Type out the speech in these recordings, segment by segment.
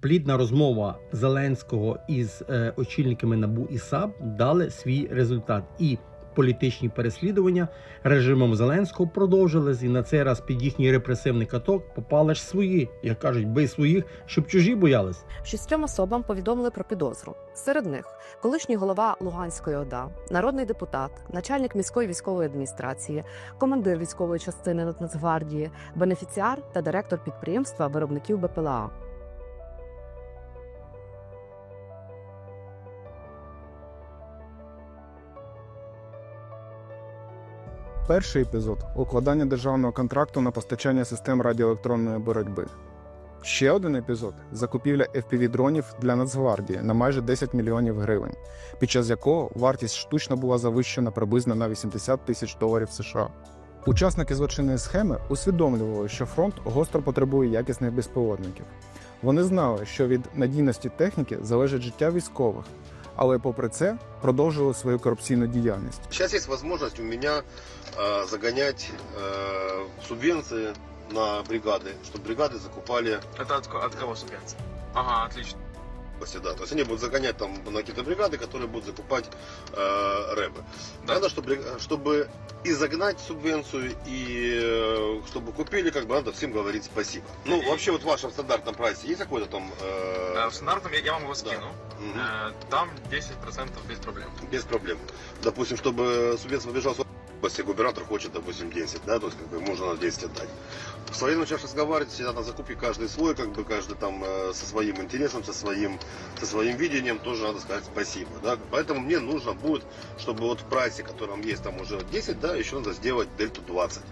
Плідна розмова Зеленського із е, очільниками НАБУ і САП дали свій результат. І політичні переслідування режимом Зеленського продовжились, і на цей раз під їхній репресивний каток попали ж свої, як кажуть, бий своїх, щоб чужі боялись. Шістьом особам повідомили про підозру. Серед них колишній голова Луганської ОДА, народний депутат, начальник міської військової адміністрації, командир військової частини Нацгвардії, бенефіціар та директор підприємства виробників БПЛА. Перший епізод укладання державного контракту на постачання систем радіоелектронної боротьби. Ще один епізод закупівля FPV-дронів для Нацгвардії на майже 10 мільйонів гривень, під час якого вартість штучно була завищена приблизно на 80 тисяч доларів США. Учасники злочинної схеми усвідомлювали, що фронт гостро потребує якісних безпілотників. Вони знали, що від надійності техніки залежить життя військових, але попри це продовжували свою корупційну діяльність. Сейчас есть возможность у меня э, загонять э, субвенции на бригады, чтобы бригады закупали Это от, ко- от кого субвенция? Ага, отлично. области, да. То есть они будут загонять там на какие-то бригады, которые будут закупать э, рэбы. Да. Надо, чтобы, чтобы и загнать субвенцию, и э, чтобы купили, как бы надо всем говорить спасибо. Ну, вообще вот в вашем стандартном прайсе есть какой-то там... э, Э, в стандартном я, я вам его скину. мгм, Э, там 10% без проблем. Без проблем. Допустим, чтобы субвенция побежала с области, губернатор хочет, допустим, 10, да, то есть как бы можно на 10 отдать. В военном сейчас разговаривать, всегда на закупке каждый свой, как бы каждый там э, со своим интересом, со своим, со своим видением, тоже надо сказать спасибо, да. Поэтому мне нужно будет, чтобы вот в прайсе, котором есть там уже 10, да, еще надо сделать дельту 20.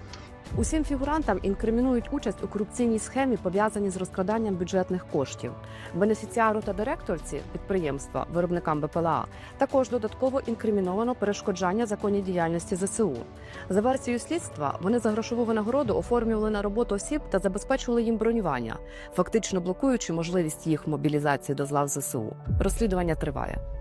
Усім фігурантам інкримінують участь у корупційній схемі, пов'язаній з розкраданням бюджетних коштів. Бенефіціару та директорці підприємства виробникам БПЛА також додатково інкриміновано перешкоджання законній діяльності ЗСУ. За версією слідства, вони за грошову винагороду оформлювали на роботу осіб та забезпечували їм бронювання, фактично блокуючи можливість їх мобілізації до злав ЗСУ. Розслідування триває.